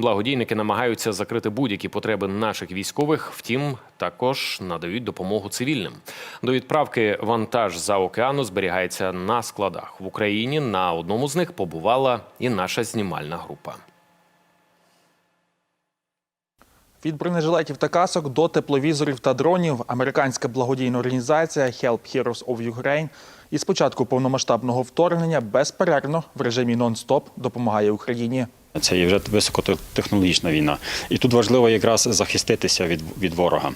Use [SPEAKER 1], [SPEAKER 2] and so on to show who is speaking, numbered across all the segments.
[SPEAKER 1] Благодійники намагаються закрити будь-які потреби наших військових. Втім, також надають допомогу цивільним. До відправки вантаж за океану зберігається на складах в Україні. На одному з них побувала і наша знімальна група.
[SPEAKER 2] Від бронежилетів та касок до тепловізорів та дронів американська благодійна організація Help Heroes of Ukraine із початку повномасштабного вторгнення безперервно в режимі нон-стоп допомагає Україні.
[SPEAKER 3] Це є вже високотехнологічна війна. І тут важливо якраз захиститися від, від ворога.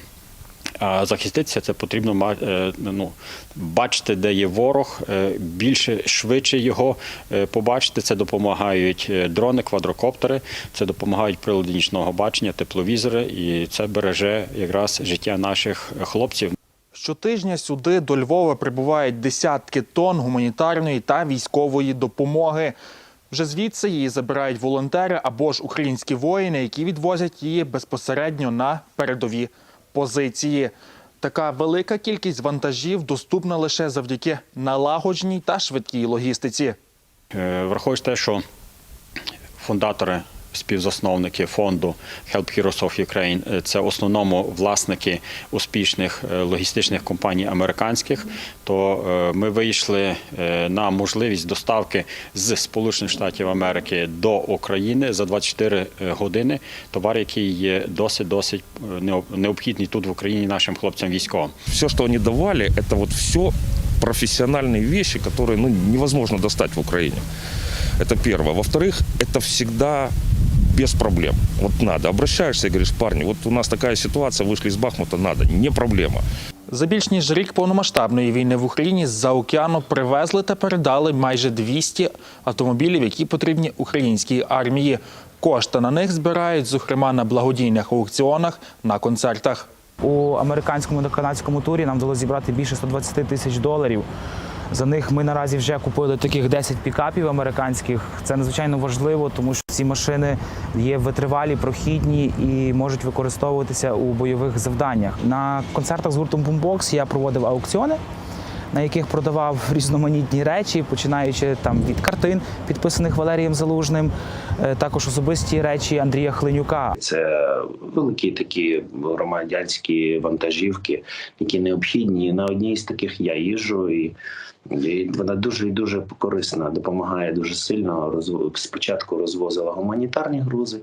[SPEAKER 3] А захиститися це потрібно е, ну, бачити, де є ворог, е, більше швидше його е, побачити. Це допомагають дрони, квадрокоптери, це допомагають прилади нічного бачення, тепловізори, і це береже якраз життя наших хлопців.
[SPEAKER 2] Щотижня сюди до Львова прибувають десятки тонн гуманітарної та військової допомоги. Вже звідси її забирають волонтери або ж українські воїни, які відвозять її безпосередньо на передові позиції. Така велика кількість вантажів доступна лише завдяки налагодженій та швидкій логістиці.
[SPEAKER 3] Е, Враховуючи те, що фундатори, співзасновники фонду Help Heroes of Ukraine е, це в основному власники успішних е, логістичних компаній американських, то е, ми вийшли е, на можливість доставки з Сполучених Штатів Америки до України за 24 години. Товар, який є досить досить е, необ- необхідний тут в Україні нашим хлопцям військовим.
[SPEAKER 4] все, что они давали, это вот все профессиональные вещи, которые ну, невозможно достать в Украине. Это первое. Во-вторых, это всегда без проблем. Вот надо. Обращаешься и говоришь, парни, вот у нас такая ситуация, вышли из Бахмута, надо. Не проблема.
[SPEAKER 2] За більш ніж рік повномасштабної війни в Україні з-за океану привезли та передали майже 200 автомобілів, які потрібні українській армії. Кошти на них збирають, зокрема на благодійних аукціонах на концертах.
[SPEAKER 5] У американському та канадському турі нам вдалося зібрати більше 120 тисяч доларів. За них ми наразі вже купили таких 10 пікапів американських. Це надзвичайно важливо, тому що ці машини є витривалі, прохідні і можуть використовуватися у бойових завданнях. На концертах з гуртом Boombox я проводив аукціони. На яких продавав різноманітні речі, починаючи там від картин, підписаних Валерієм Залужним, е, також особисті речі Андрія Хленюка.
[SPEAKER 6] Це великі такі громадянські вантажівки, які необхідні. На одній з таких я їжджу, і, і вона дуже і дуже корисна, допомагає дуже сильно. Спочатку розвозила гуманітарні грузи,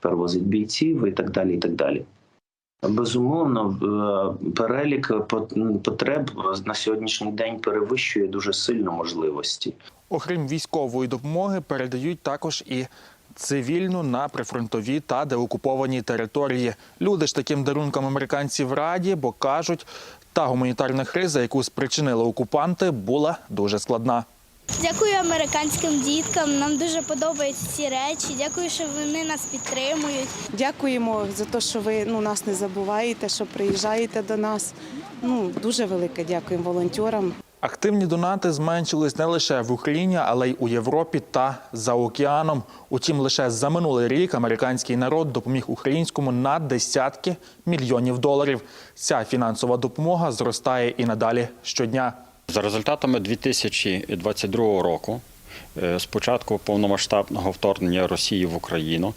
[SPEAKER 6] тепер возить бійців і так далі. І так далі. Безумовно, е, перелік пот- потреб на сьогоднішній день перевищує дуже сильно можливості.
[SPEAKER 2] Окрім військової допомоги, передають також і цивільну на прифронтові та деокуповані території. Люди ж таким дарункам американців раді, бо кажуть, та гуманітарна криза, яку спричинили окупанти, була дуже складна.
[SPEAKER 7] Дякую американським діткам. Нам дуже подобаються ці речі. Дякую, що вони нас підтримують.
[SPEAKER 8] Дякуємо за те, що ви ну, нас не забуваєте, що приїжджаєте до нас. Ну, дуже велике дякуємо волонтерам.
[SPEAKER 2] Активні донати зменшились не лише в Україні, але й у Європі та за океаном. Утім, лише за минулий рік американський народ допоміг українському на десятки мільйонів доларів. Ця фінансова допомога зростає і надалі щодня.
[SPEAKER 3] За результатами 2022 року, е, з початку повномасштабного вторгнення Росії в Україну,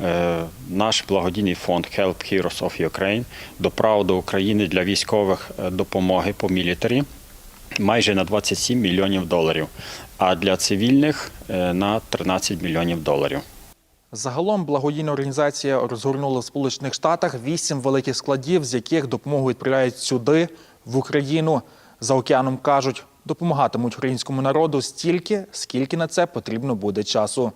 [SPEAKER 3] е, наш благодійний фонд Help Heroes of Ukraine доправив до України для військових е, допомоги по мілітарі майже на 27 мільйонів доларів, а для цивільних е, на 13 мільйонів доларів.
[SPEAKER 2] Загалом благодійна організація розгорнула в Сполучених Штатах вісім великих складів, з яких допомогу відправляють сюди, в Україну. За океаном кажуть, допомагатимуть українському народу стільки, скільки на це потрібно буде часу.